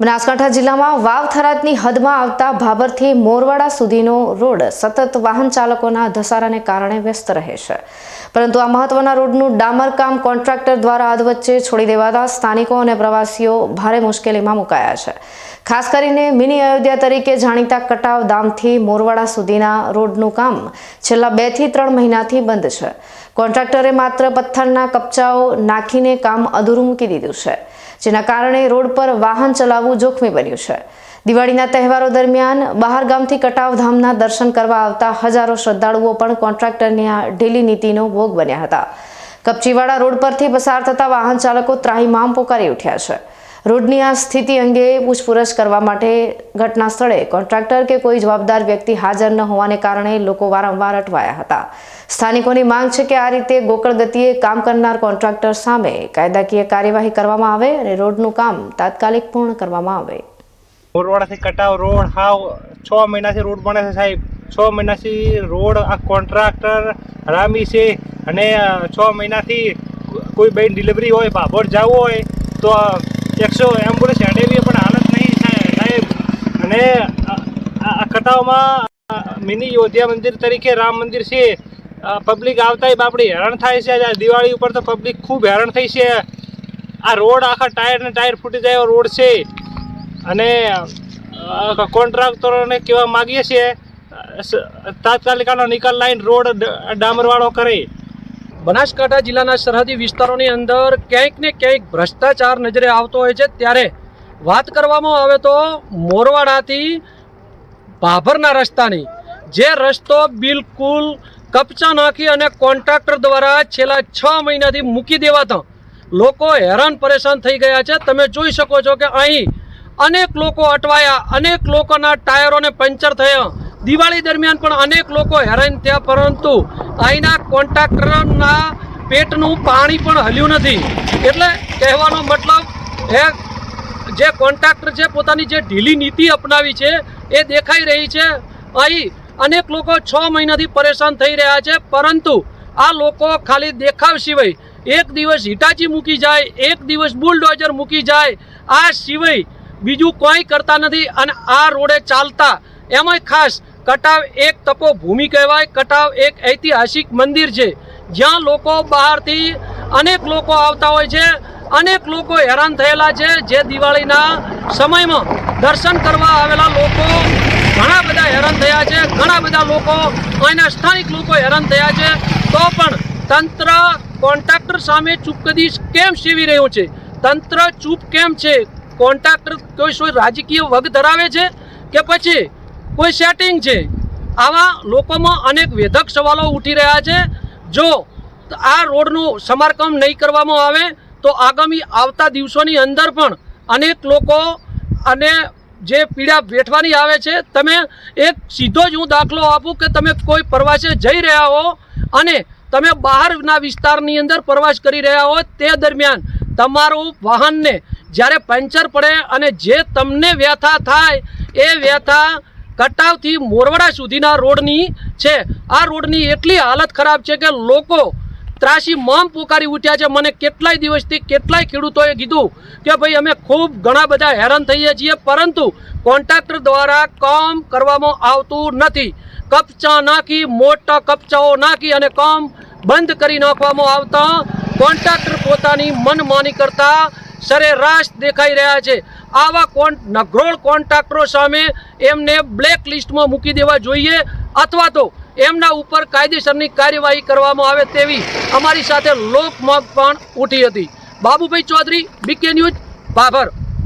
બનાસકાંઠા જિલ્લામાં વાવ થરાદની હદમાં આવતા ભાભરથી મોરવાડા સુધીનો રોડ સતત વાહન ચાલકોના ધસારાને કારણે વ્યસ્ત રહે છે. પરંતુ આ મહત્વના રોડનું ડામરકામ કોન્ટ્રાક્ટર દ્વારા અધવચ્ચે છોડી દેવાતા સ્થાનિકો અને પ્રવાસીઓ ભારે મુશ્કેલીમાં મુકાયા છે. ખાસ કરીને મિની અયોધ્યા તરીકે જાણીતા કટાવ દામથી મોરવાડા સુધીના રોડનું કામ છેલ્લા બેથી ત્રણ મહિનાથી બંધ છે. કોન્ટ્રાક્ટરે માત્ર પથ્થરના કપચાઓ નાખીને કામ અધૂરું મૂકી દીધું છે. જેના કારણે રોડ પર વાહન ચલાવવું જોખમી બન્યું છે. દિવાળીના તહેવારો દરમિયાન બહાર ગામથી કટાવ દર્શન કરવા આવતા હજારો શ્રદ્ધાળુઓ પણ કોન્ટ્રાક્ટરની આ ઢીલી નીતિનો ભોગ બન્યા હતા. કપચીવાડા રોડ પરથી પસાર થતા વાહન ચાલકો ત્રાહીમામ પોકારી ઉઠ્યા છે. રોડની આ સ્થિતિ અંગે પૂછપરછ કરવા માટે ઘટના સ્થળે કોન્ટ્રાક્ટર કે કોઈ જવાબદાર વ્યક્તિ હાજર ન હોવાને કારણે લોકો વારંવાર અટવાયા હતા. સ્થાનિકોની માંગ છે કે આ રીતે ગોકળ ગતિએ કામ કરનાર કોન્ટ્રાક્ટર સામે કાયદાકીય કાર્યવાહી કરવામાં આવે અને રોડનું કામ તાત્કાલિક પૂર્ણ કરવામાં આવે. મોરવાડાથી કટાવ, રોડ હાવ છ મહિનાથી રોડ બને છે સાહેબ. છ મહિનાથી રોડ આ કોન્ટ્રાક્ટર હરામી છે અને છ મહિનાથી કોઈ બેન ડિલિવરી હોય, ભાભોર જવું હોય, તો એકસો એમ્બ્યુલન્સ હેડેવી પણ હાલત નહીં સાહેબ સાહેબ. અને આ- કટાવમાં મિની યોધ્યા મંદિર તરીકે રામ મંદિર છે. પબ્લિક આવતાય બાપડી હેરાન થાય છે. દિવાળી ઉપર તો પબ્લિક ખૂબ હેરાન થઈ છે. આ રોડ આખા ટાયર ને ટાયર ફૂટી જાય એવો રોડ છે. અને કોન્ટ્રાક્ટરોને કહેવા માગીએ છીએ તાત્કાલિકાનો નિકાલ લાઈન રોડ ડામરવાળો કરે. બનાસકાંઠા જિલ્લાના સરહદી વિસ્તારોની અંદર ક્યાંક ને ક્યાંક ભ્રષ્ટાચાર નજરે આવતો હોય છે. ત્યારે વાત કરવામાં આવે તો મોરવાડાથી ભાભરના રસ્તાની, જે રસ્તો બિલકુલ કપચા નાખી અને કોન્ટ્રાક્ટર દ્વારા છેલ્લા છ મહિનાથી મૂકી દેવાતા લોકો હેરાન પરેશાન થઈ ગયા છે. તમે જોઈ શકો છો કે અહીં અનેક લોકો અટવાયા, અનેક લોકોના ટાયરોને પંચર થયા. દિવાળી દરમિયાન પણ અનેક લોકો હેરાન થયા, પરંતુ અહીંના કોન્ટ્રાક્ટરના પેટનું પાણી પણ હલ્યું નથી. એટલે કહેવાનો મતલબ એ જે કોન્ટ્રાક્ટર છે, પોતાની જે ઢીલી નીતિ અપનાવી છે, એ દેખાઈ રહી છે. અહીં અનેક લોકો છ મહિનાથી પરેશાન થઈ રહ્યા છે, પરંતુ આ લોકો ખાલી દેખાવ સિવાય એક દિવસ હિટાચી મૂકી જાય, એક દિવસ બુલડોઝર મૂકી જાય, આ સિવાય બીજું કોઈ કરતા નથી અને આ રોડે ચાલતા. એમાંય ખાસ કટાવ એક તપોભૂમિ કહેવાય, કટાવ એક ઐતિહાસિક મંદિર છે. જ્યાં લોકો બહારથી અનેક લોકો આવતા હોય છે, અનેક લોકો હેરાન થયેલા છે. જે દિવાળીના સમયમાં દર્શન કરવા આવેલા લોકો ઘણા બધા હેરાન થયા છે, ઘણા બધા લોકો અહીંના સ્થાનિક લોકો હેરાન થયા છે. તો પણ તંત્ર કોન્ટ્રાક્ટર સામે ચૂપકદી કેમ સેવી રહ્યું છે? તંત્ર ચૂપ કેમ છે? કોન્ટ્રાક્ટર કોઈ કોઈ રાજકીય વગ ધરાવે છે? કે પછી કોઈ સેટિંગ છે. આવા લોકોમાં અનેક વેધક સવાલો ઉઠી રહ્યા છે. જો આ રોડનું સમારકામ નહીં કરવામાં આવે, તો આગામી આવતા દિવસોની અંદર પણ અનેક લોકો અને જે પીડા વેઠવાની આવે છે, તમે એક સીધો જ હું દાખલો આપું કે તમે કોઈ પ્રવાસે જઈ રહ્યા હો અને તમે બહારના વિસ્તારની અંદર પ્રવાસ કરી રહ્યા હો, તે દરમિયાન તમારું વાહનને જ્યારે પંચર પડે અને જે તમને વ્યથા થાય, એ વ્યથા કટાવથી મોરવાડા સુધીના રોડની છે. આ રોડની એટલી હાલત ખરાબ છે કે લોકો ત્રાસી મમ પુકારી ઉઠ્યા છે. મને કેટલાય દિવસથી કેટલાય ખેડૂતોએ કીધું કે ભાઈ અમે ખૂબ ઘણા બધા હેરાન થઈએ છીએ, પરંતુ કોન્ટ્રાક્ટર દ્વારા કામ કરવામાં આવતું નથી. કપચા નાખી, મોટા કપચાઓ નાખી અને કામ બંધ કરી નાખવામાં આવતા કોન્ટ્રાક્ટર પોતાની મનમાની કરતા સરેરાશ દેખાઈ રહ્યા છે. આવા કોન નગરોળ કોન્ટ્રાક્ટરો સામે એમને બ્લેક લિસ્ટમાં મૂકી દેવા જોઈએ અથવા તો એમના ઉપર કાયદેસરની કાર્યવાહી કરવામાં આવે તેવી અમારી સાથે લોકમગ પણ ઉઠી હતી. Babubhai Chaudhary BK news Bhabhar